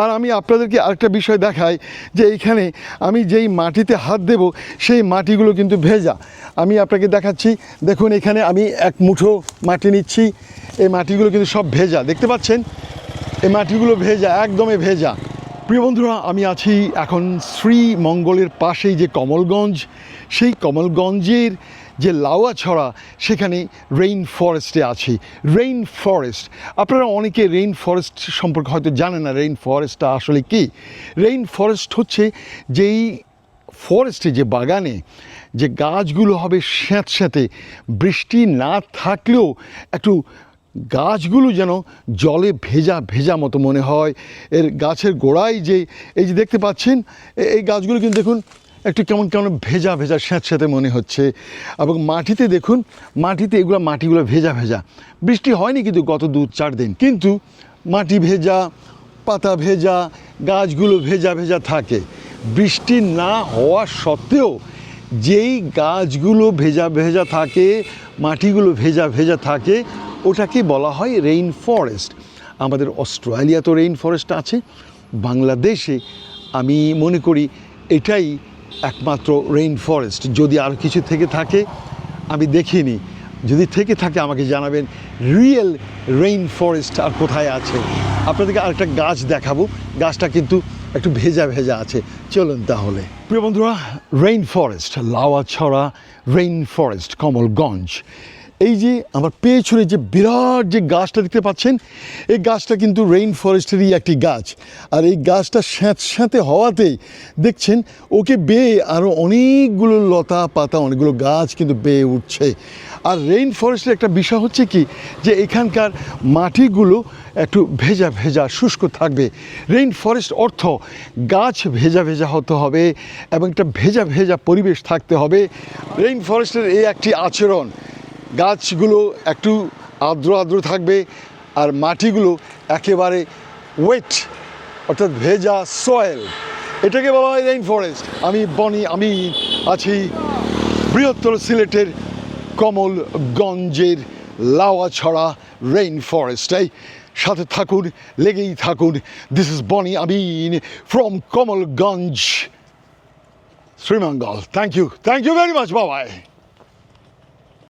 আর আমি আপনাদেরকে আরেকটা বিষয় দেখাই যে এইখানে আমি যেই মাটিতে হাত দেব, সেই মাটিগুলো কিন্তু ভেজা। আমি আপনাকে দেখাচ্ছি, দেখুন এখানে আমি এক মুঠো মাটি নিচ্ছি, এই মাটিগুলো কিন্তু সব ভেজা, দেখতে পাচ্ছেন? এই মাটিগুলো ভেজা, একদমই ভেজা। প্রিয় বন্ধুরা, আমি আছি এখন শ্রীমঙ্গলের পাশেই যে কমলগঞ্জ, সেই কমলগঞ্জের যে লাউয়াছড়া সেখানে রেইন ফরেস্টে আছি। রেইন ফরেস্ট আপনারা অনেকে রেইন ফরেস্ট সম্পর্কে হয়তো জানেন না রেইন ফরেস্টটা আসলে কি? রেইন ফরেস্ট হচ্ছে যেই ফরেস্টে যে বাগানে যে গাছগুলো হবে স্যাঁতস্যাঁতে বৃষ্টি না থাকলেও একটু গাছগুলো যেন জলে ভেজা ভেজা মতো মনে হয়। এর গাছের গোড়ায় যে, এই যে দেখতে পাচ্ছেন এই গাছগুলো কিন্তু দেখুন একটু কেমন কেমন ভেজা ভেজা স্যাঁতস্যাঁতে মনে হচ্ছে। এবং মাটিতে দেখুন, মাটিতে এগুলো মাটিগুলো ভেজা ভেজা। বৃষ্টি হয়নি কিন্তু গত দু চার দিন। কিন্তু মাটি ভেজা, পাতা ভেজা, গাছগুলো ভেজা ভেজা থাকে। বৃষ্টি না হওয়া সত্ত্বেও যেই গাছগুলো ভেজা ভেজা থাকে, মাটিগুলো ভেজা ভেজা থাকে, ওটাকে বলা হয় রেইন ফরেস্ট আমাদের অস্ট্রেলিয়া তো রেইন ফরেস্ট আছে, বাংলাদেশে আমি মনে করি এটাই একমাত্র রেইন ফরেস্ট যদি আর কিছু থেকে থাকে, আমি দেখিনি। যদি থেকে থাকে, আমাকে জানাবেন রিয়েল রেইন ফরেস্ট আর কোথায় আছে? আপনাদেরকে আরেকটা গাছ দেখাবো। গাছটা কিন্তু একটু ভেজা ভেজা আছে। চলুন তাহলে। প্রিয় বন্ধুরা রেইন ফরেস্ট লাওয়া ছড়া রেইন ফরেস্ট কমলগঞ্জ। এই যে আমার পেছনে যে বিরাট যে গাছটা দেখতে পাচ্ছেন, এই গাছটা কিন্তু রেইন ফরেস্টেরই একটি গাছ। আর এই গাছটা স্যাঁত স্যাঁতে হওয়াতেই দেখছেন, ওকে বেয়ে আরও অনেকগুলো লতা পাতা, অনেকগুলো গাছ কিন্তু বেয়ে উঠছে। আর রেইন ফরেস্টের একটা বিষয় হচ্ছে কি, যে এখানকার মাটিগুলো একটু ভেজা ভেজা, শুষ্ক থাকবে। রেইন ফরেস্ট অর্থ গাছ ভেজা ভেজা হতে হবে এবং একটা ভেজা ভেজা পরিবেশ থাকতে হবে। রেইন ফরেস্টের এই একটি আচরণ গাছগুলো একটু আর্দ্র আর্দ্র থাকবে আর মাটিগুলো একেবারে ওয়েট অর্থাৎ ভেজা সয়েল এটাকে বলা হয় রেইন ফরেস্ট আমি বনি, আমি আছি বৃহত্তর সিলেটের কমলগঞ্জের লাওয়াছড়া রেইন ফরেস্টে সাথে থাকুন, লেগেই থাকুন। This is Boni Amin from Kamalganj Sreemangal thank you thank you very much Babai